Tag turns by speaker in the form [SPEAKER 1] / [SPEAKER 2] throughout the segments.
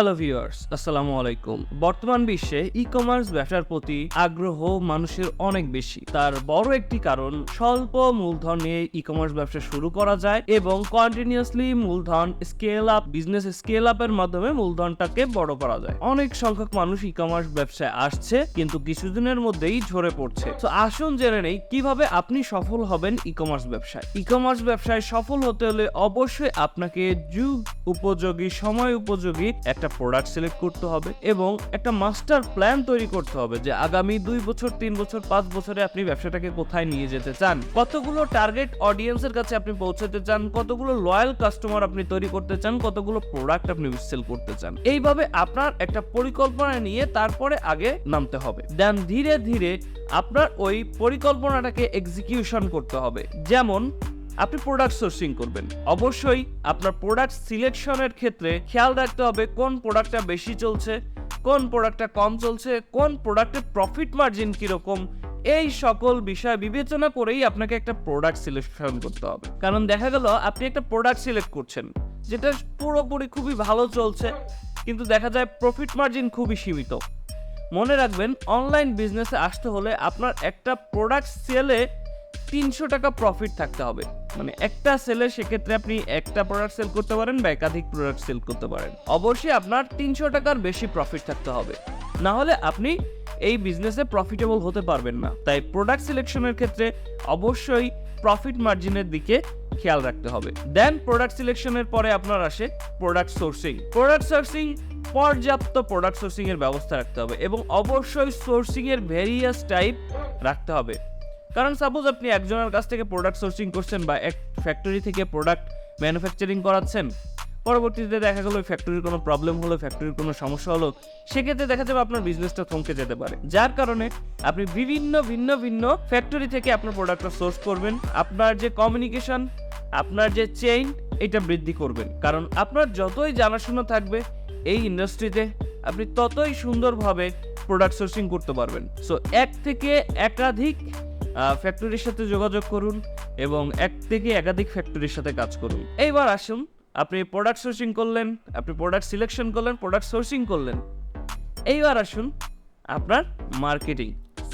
[SPEAKER 1] Hello viewers আসসালামু আলাইকুম বর্তমান বিশ্বে ই কমার্স ব্যবসার প্রতি আগ্রহ মানুষের অনেক বেশি। তার বড় একটি কারণ, স্বল্প মূলধন নিয়ে ই কমার্স ব্যবসা শুরু করা যায় এবং কন্টিনিউয়াসলি মূলধন স্কেল আপ বিজনেস স্কেল আপের মাধ্যমে মূলধনটাকে বড় করা যায়। অনেক সংখ্যক মানুষ ই কমার্স ব্যবসায় আসছে, কিন্তু কিছুদিনের মধ্যেই ঝরে পড়ছে। তো আসুন জেনে নেই, কীভাবে আপনি সফল হবেন ই কমার্স ব্যবসায়? ই কমার্স ব্যবসায় সফল হতে হলে অবশ্যই আপনাকে যুগ উপযোগী, সময় উপযোগী একটা প্রোডাক্ট সিলেক্ট করতে হবে এবং একটা মাস্টার প্ল্যান তৈরি করতে হবে যে আগামী দুই বছর, তিন বছর, পাঁচ বছরে আপনি ব্যবসাটাকে কোথায় নিয়ে যেতে চান। কতগুলো টার্গেট অডিয়েন্সের কাছে আপনি পৌঁছাতে চান, কতগুলো লয়াল কাস্টমার আপনি তৈরি করতে চান, কতগুলো প্রোডাক্ট আপনি সেল করতে চান। এইভাবে আপনার একটা পরিকল্পনা নিয়ে তারপরে আগে নামতে হবে। দেন ধীরে ধীরে আপনার ওই পরিকল্পনাটাকে এক্সিকিউশন করতে হবে। যেমন আপনি প্রোডাক্ট সোর্সিং করবেন। অবশ্যই আপনার প্রোডাক্ট সিলেকশনের ক্ষেত্রে খেয়াল রাখতে হবে কোন প্রোডাক্টটা বেশি চলছে, কোন প্রোডাক্টটা কম চলছে, কোন প্রোডাক্টের প্রফিট মার্জিন কীরকম। এই সকল বিষয় বিবেচনা করেই আপনাকে একটা প্রোডাক্ট সিলেকশন করতে হবে। কারণ দেখা গেল, আপনি একটা প্রোডাক্ট সিলেক্ট করছেন, যেটা পুরোপুরি খুবই ভালো চলছে, কিন্তু দেখা যায় প্রফিট মার্জিন খুবই সীমিত। মনে রাখবেন অনলাইন বিজনেসে আসতে হলে আপনার একটা প্রোডাক্ট সেলে তিনশো টাকা প্রফিট থাকতে হবে। মানে একটা সেলে সেক্ষেত্রে আপনি একটা প্রোডাক্ট সেল করতে পারেন বা একাধিক প্রোডাক্ট সেল করতে পারেন। অবশ্যই আপনার তিনশো টাকার বেশি প্রফিট থাকতে হবে। না হলে আপনি এই বিজনেসে প্রফিটেবল হতে পারবেন না। তাই প্রোডাক্ট সিলেকশনের ক্ষেত্রে অবশ্যই প্রফিট মার্জিনের দিকে খেয়াল রাখতে হবে। দেন প্রোডাক্ট সিলেকশনের পরে আপনার আসে প্রোডাক্ট সোর্সিং প্রোডাক্ট সোর্সিং পর্যাপ্ত প্রোডাক্ট সোর্সিং এর ব্যবস্থা রাখতে হবে এবং অবশ্যই সোর্সিং এর ভেরিয়াস টাইপ রাখতে হবে। কারণ সাপোজ আপনি একজনের কাছ থেকে প্রোডাক্ট সোর্সিং করছেন বা এক ফ্যাক্টরি থেকে প্রোডাক্ট ম্যানুফ্যাকচারিং করাচ্ছেন, পরবর্তীতে দেখা গেলো ফ্যাক্টরির কোনো প্রবলেম হলো ফ্যাক্টরির কোনো সমস্যা হলো, সেক্ষেত্রে দেখা যাবে আপনার বিজনেসটা থমকে যেতে পারে। যার কারণে আপনি বিভিন্ন, ভিন্ন ভিন্ন ফ্যাক্টরি থেকে আপনার প্রোডাক্টটা সোর্স করবেন, আপনার যে কমিউনিকেশন আপনার যে চেইন এটা বৃদ্ধি করবেন। কারণ আপনার যতই জানাশোনা থাকবে, এই ইন্ডাস্ট্রিতে আপনি ততই সুন্দরভাবে প্রোডাক্ট সোর্সিং করতে পারবেন। সো এক থেকে একাধিক ফ্যাক্টরির সাথে যোগাযোগ করুন এবং এক থেকে একাধিক ফ্যাক্টরির সাথে কাজ করুন। এইবার আসুন, আপনি প্রোডাক্ট সোর্সিং করলেন, আপনি প্রোডাক্ট সিলেকশন করলেন প্রোডাক্ট সোর্সিং করলেন। এইবার আসুন আপনার মার্কেটিং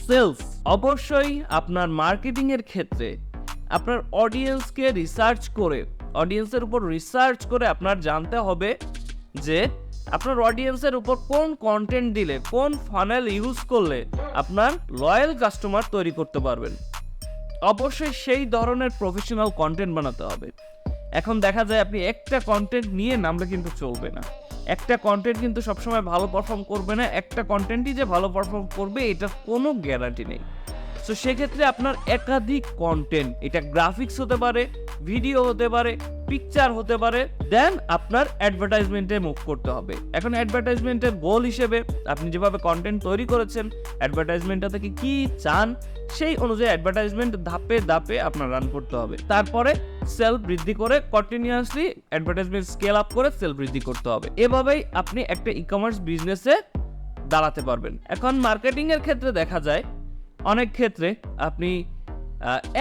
[SPEAKER 1] সেলস অবশ্যই আপনার মার্কেটিং এর ক্ষেত্রে আপনার অডিয়েন্সকে রিসার্চ করে অডিয়েন্সের উপর রিসার্চ করে আপনার জানতে হবে যে আপনার অডিয়েন্সের উপর কোন কন্টেন্ট দিলে, কোন ফানেল ইউজ করলে আপনার লয়াল কাস্টমার তৈরি করতে পারবেন? অবশ্যই সেই ধরনের প্রফেশনাল কন্টেন্ট বানাতে হবে। এখন দেখা যায় আপনি একটা কন্টেন্ট নিয়ে নামলে কিন্তু চলবে না। একটা কন্টেন্ট কিন্তু সবসময় ভালো পারফর্ম করবে না, একটা কন্টেন্টই যে ভালো পারফর্ম করবে, এটার কোনো গ্যারান্টি নেই। সো সেক্ষেত্রে আপনার একাধিক কন্টেন্ট এটা গ্রাফিক্স হতে পারে ভিডিও হতে পারে পিকচার হতে পারে দেন আপনার অ্যাডভার্টাইজমেন্টে মুভ করতে হবে। এখন অ্যাডভার্টাইজমেন্টের গোল হিসেবে আপনি যেভাবে কন্টেন্ট তৈরি করেছেন অ্যাডভার্টাইজমেন্টটা থেকে কি চান, সেই অনুযায়ী অ্যাডভার্টাইজমেন্ট ধাপে ধাপে আপনার রান করতে হবে। তারপরে সেল বৃদ্ধি করে কন্টিনিউয়াসলি অ্যাডভার্টাইজমেন্ট স্কেল আপ করে সেল বৃদ্ধি করতে হবে। এভাবেই আপনি একটা ই কমার্স বিজনেসে দাঁড়াতে পারবেন। এখন মার্কেটিং এর ক্ষেত্রে দেখা যায়, অনেক ক্ষেত্রে আপনি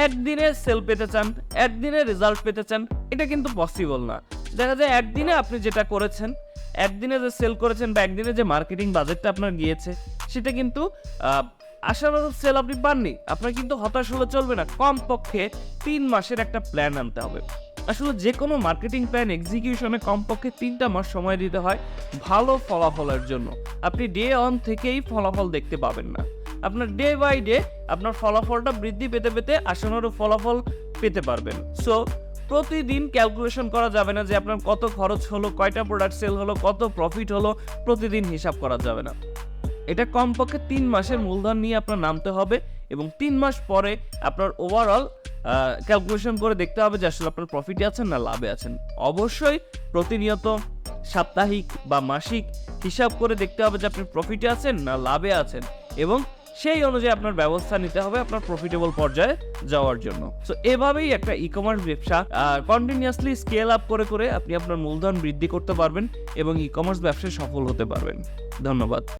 [SPEAKER 1] একদিনে সেল পেতে চান, একদিনে রেজাল্ট পেতে চান এটা কিন্তু পসিবল না। দেখা যায় একদিনে আপনি যেটা করেছেন, একদিনে যে সেল করেছেন বা একদিনে যে মার্কেটিং বাজেটটা আপনার গিয়েছে, সেটা কিন্তু আশানুরূপ সেল আপনি পাননি। আপনার কিন্তু হতাশ হলে চলবে না। কমপক্ষে তিন মাসের একটা প্ল্যান আনতে হবে। আসলে যে কোনো মার্কেটিং প্ল্যান এক্সিকিউশনে কমপক্ষে তিনটা মাস সময় দিতে হয় ভালো ফলাফলের জন্য। আপনি ডে অন থেকেই ফলাফল দেখতে পাবেন না। আপনার ডে বাই ডে আপনার ফলাফলটা বৃদ্ধি পেতে পেতে আশানুরূপ ফলাফল পেতে পারবেন। সো প্রতিদিন ক্যালকুলেশন করা যাবে না যে আপনার কত খরচ হলো, কয়টা প্রোডাক্ট সেল হলো, কত প্রফিট হলো, প্রতিদিন হিসাব করা যাবে না। এটা কমপক্ষে তিন মাসের মূলধন নিয়ে আপনার নামতে হবে এবং তিন মাস পরে আপনার ওভারঅল ক্যালকুলেশন করে দেখতে হবে যে আসলে আপনার প্রফিটে আছেন না লাভে আছেন। অবশ্যই প্রতিনিয়ত সাপ্তাহিক বা মাসিক হিসাব করে দেখতে হবে যে আপনি প্রফিটে আছেন না লাভে আছেন এবং সেই অনুযায়ী আপনার ব্যবস্থা নিতে হবে আপনার প্রফিটেবল পর্যায়ে যাওয়ার জন্য। সো এভাবেই একটা ই কমার্স ব্যবসা কন্টিনিউয়াসলি স্কেল আপ করে করে আপনি আপনার মূলধন বৃদ্ধি করতে পারবেন এবং ই কমার্স ব্যবসায় সফল হতে পারবেন। ধন্যবাদ।